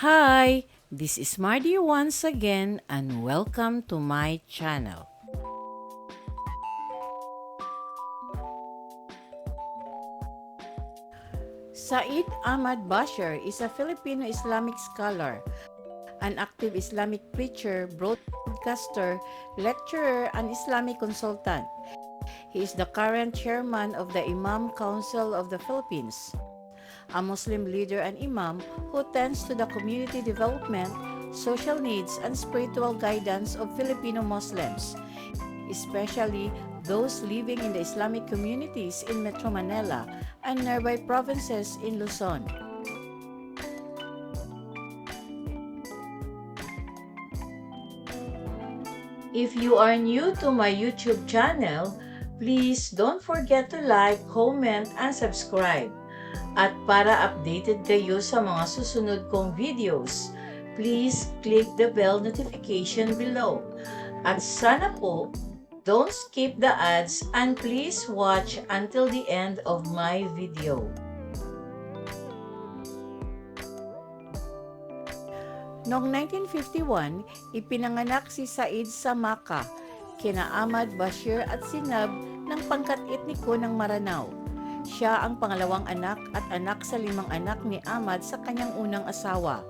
Hi, this is Mardy once again and welcome to my channel. Said Ahmad Bashir is a Filipino Islamic scholar, an active Islamic preacher, broadcaster, lecturer, and Islamic consultant. He is the current chairman of the Imam Council of the Philippines, a Muslim leader and imam who tends to the community development, social needs, and spiritual guidance of Filipino Muslims, especially those living in the Islamic communities in Metro Manila and nearby provinces in Luzon. If you are new to my YouTube channel, please don't forget to like, comment, and subscribe. At para updated kayo sa mga susunod kong videos, please click the bell notification below. At sana po, don't skip the ads and please watch until the end of my video. Noong 1951, ipinanganak si Said sa Maka, kina Ahmad Bashir at Sinab ng pangkat etniko ng Maranao. Siya ang pangalawang anak at anak sa limang anak ni Ahmad sa kanyang unang asawa.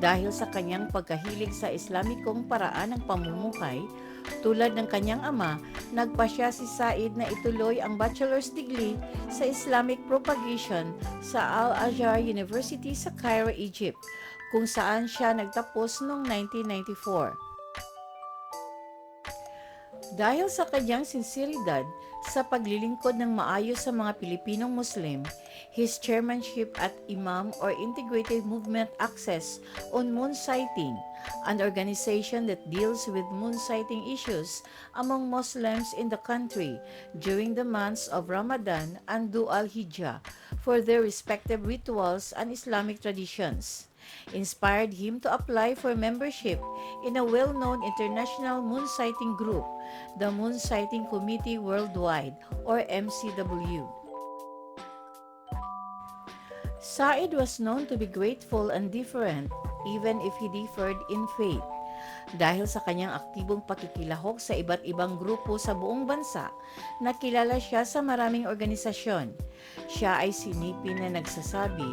Dahil sa kanyang pagkahilig sa Islamikong paraan ng pamumuhay, tulad ng kanyang ama, nagpasya si Said na ituloy ang bachelor's degree sa Islamic Propagation sa Al-Azhar University sa Cairo, Egypt, kung saan siya nagtapos noong 1994. Dahil sa kanyang sinseridad sa paglilingkod ng maayos sa mga Pilipinong Muslim, his chairmanship at Imam or Integrated Movement Access on Moon Sighting, an organization that deals with moon sighting issues among Muslims in the country during the months of Ramadan and Dhu al-Hijjah for their respective rituals and Islamic traditions. Inspired him to apply for membership in a well-known international moon sighting group, the Moon Sighting Committee Worldwide or MCW. Said was known to be grateful and different even if he differed in faith. Dahil sa kanyang aktibong pakikilahok sa iba't ibang grupo sa buong bansa, nakilala siya sa maraming organisasyon. Siya ay sinipin na nagsasabi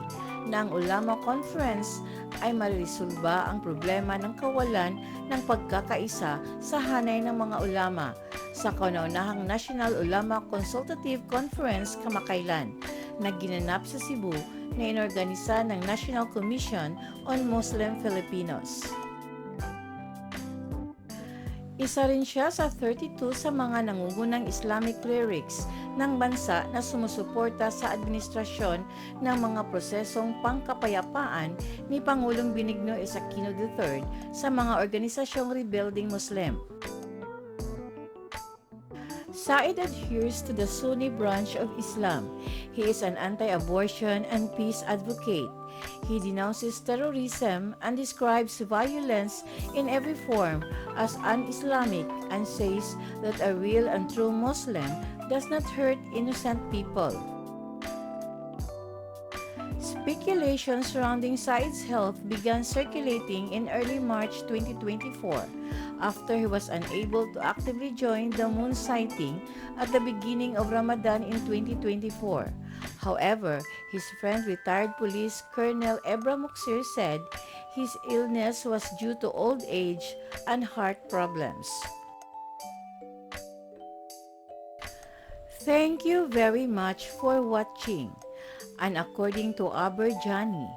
na ang Ulama Conference ay mariresolba ang problema ng kawalan ng pagkakaisa sa hanay ng mga ulama sa kauna-unahang National Ulama Consultative Conference kamakailan na ginanap sa Cebu na inorganisa ng National Commission on Muslim Filipinos. Isa rin siya sa 32 sa mga nangungunang Islamic clerics ng bansa na sumusuporta sa administrasyon ng mga prosesong pangkapayapaan ni Pangulong Benigno Aquino III sa mga organisasyong rebuilding Muslim. Said adheres to the Sunni branch of Islam. He is an anti-abortion and peace advocate. He denounces terrorism and describes violence in every form as un-Islamic and says that a real and true Muslim does not hurt innocent people. Speculation surrounding Said's health began circulating in early March 2024 after he was unable to actively join the moon sighting at the beginning of Ramadan in 2024. However, his friend retired police Colonel Ebra Muksir said his illness was due to old age and heart problems. Thank you very much for watching. And according to Aberjani,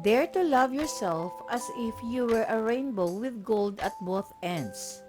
dare to love yourself as if you were a rainbow with gold at both ends.